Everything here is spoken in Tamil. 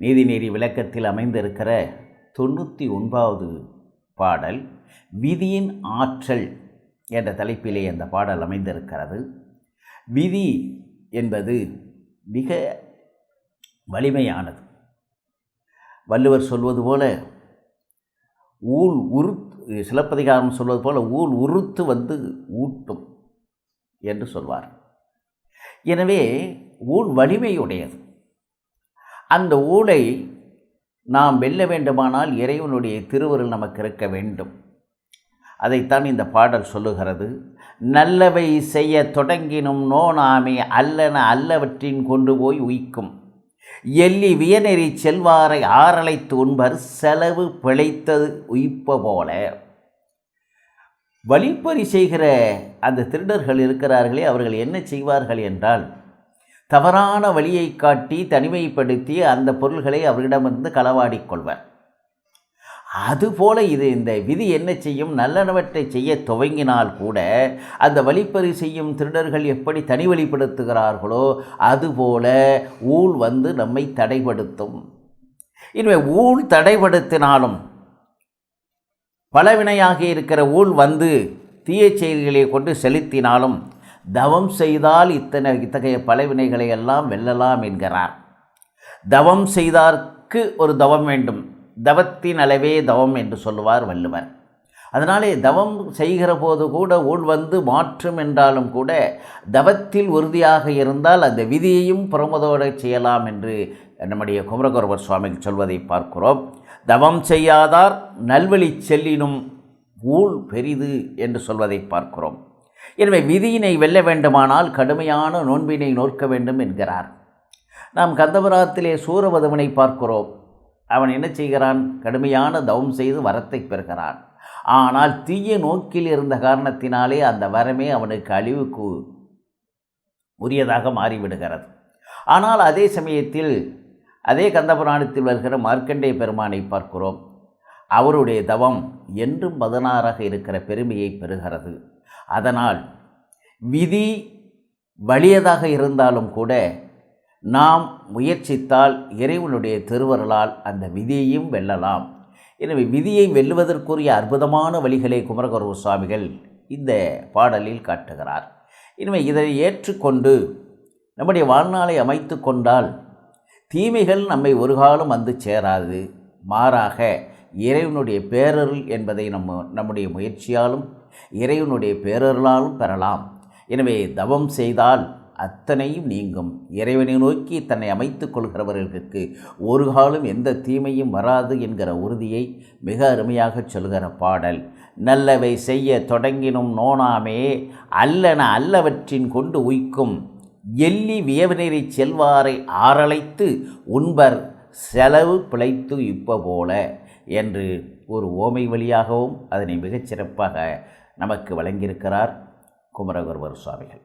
நீதிநெறி விளக்கத்தில் அமைந்திருக்கிற தொண்ணூற்றி ஒன்பாவது பாடல் விதியின் ஆற்றல் என்ற தலைப்பிலே அந்த பாடல் அமைந்திருக்கிறது. விதி என்பது மிக வலிமையானது. வள்ளுவர் சொல்வது போல ஊழ் உரு சிலப்பதிகாரம் சொல்வது போல ஊழ் உறுத்து வந்து ஊட்டும் என்று சொல்வார். எனவே ஊழ் வலிமையுடையது. அந்த ஊழை நாம் வெல்ல வேண்டுமானால் இறைவனுடைய திருவருள் நமக்கு இருக்க வேண்டும். அதைத்தான் இந்த பாடல் சொல்லுகிறது. நல்லவை செய்ய தொடங்கினும் நோனாமே அல்லன அல்லவற்றின் கொண்டு போய் உய்க்கும். எல்லி வியநெறி செல்வாரை ஆரலைத்து உண்பர் செலவு பிழைத்தது உயிப்ப போல. வழிப்பறி செய்கிற அந்த திருடர்கள் இருக்கிறார்களே அவர்கள் என்ன செய்வார்கள் என்றால் தவறான வழியை காட்டி தனிமைப்படுத்தி அந்த பொருள்களை அவர்களிடமிருந்து களவாடிக் கொள்வர். அதுபோல இது இந்த விதி என்ன செய்யும்? நல்லனவற்றை செய்ய துவங்கினால் கூட அந்த வழிப்பறி செய்யும் திருடர்கள் எப்படி தனி வழிப்படுத்துகிறார்களோ அதுபோல ஊழ் வந்து நம்மை தடைப்படுத்தும் இனிமே ஊழ் தடைப்படுத்தினாலும் பலவினையாக இருக்கிற ஊழ் வந்து தீய செயல்களை கொண்டு செலுத்தினாலும் தவம் செய்தால் இத்தனை இத்தகைய பலவினைகளை எல்லாம் வெல்லலாம் என்கிறார். தவம் செய்தார்க்கு ஒரு தவம் வேண்டும். தவத்தின் அளவே தவம் என்று சொல்லுவார் வள்ளுவர். அதனாலே தவம் செய்கிற போது கூட ஊழ் வந்து மாற்றும் என்றாலும் கூட தவத்தில் உறுதியாக இருந்தால் அந்த விதியையும் பிரமதோட செய்யலாம் என்று நம்முடைய குமரகுரவர் சுவாமி சொல்வதை பார்க்கிறோம். தவம் செய்யாதார் நல்வழி செல்லினும் ஊழ் பெரிது என்று சொல்வதை பார்க்கிறோம். எனவே விதியினை வெல்ல வேண்டுமானால் கடுமையான நோன்பினை நோக்க வேண்டும் என்கிறார். நாம் கந்தபுராத்திலே சூரபதவனை பார்க்கிறோம். அவன் என்ன செய்கிறான்? கடுமையான தவம் செய்து வரத்தை பெறுகிறான். ஆனால் தீய நோக்கில் இருந்த காரணத்தினாலே அந்த வரமே அவனுக்கு அழிவுக்கு உரியதாக மாறிவிடுகிறது. ஆனால் அதே சமயத்தில் அதே கந்தபுராணத்தில் வருகிற மார்க்கண்டேய பெருமானை பார்க்கிறோம். அவருடைய தவம் என்றும் பதினாறாக இருக்கிற பெருமையை பெறுகிறது. அதனால் விதி வலியதாக இருந்தாலும் கூட நாம் முயற்சித்தால் இறைவனுடைய திருவருளால் அந்த விதியையும் வெல்லலாம். எனவே விதியை வெல்லுவதற்குரிய அற்புதமான வழிகளை குமரகுரு சுவாமிகள் இந்த பாடலில் காட்டுகிறார். எனவே இதை ஏற்றுக்கொண்டு நம்முடைய வாழ்நாளை அமைத்து கொண்டால் தீமைகள் நம்மை ஒரு காலம் வந்து சேராது. மாறாக இறைவனுடைய பேரருள் என்பதை நம்ம நம்முடைய முயற்சியாலும் இறைவனுடைய பேரருளாலும் பெறலாம். எனவே தவம் செய்தால் அத்தனையும் நீங்கும். இறைவனை நோக்கி தன்னை அமைத்து கொள்கிறவர்களுக்கு ஒரு காலம் எந்த தீமையும் வராது என்கிற உறுதியை மிக அருமையாக சொல்கிற பாடல். நல்லவை செய்ய தொடங்கினும் நோனாமே அல்லன அல்லவற்றின் கொண்டு உய்க்கும். எல்லி வியவநெறி செல்வாரை ஆரழைத்து உண்பர் செலவு பிழைத்து இப்ப போல என்று ஒரு ஓமை வழியாகவும் அதனை மிகச் சிறப்பாக நமக்கு வழங்கியிருக்கிறார் குமரகுருவர் சுவாமிகள்.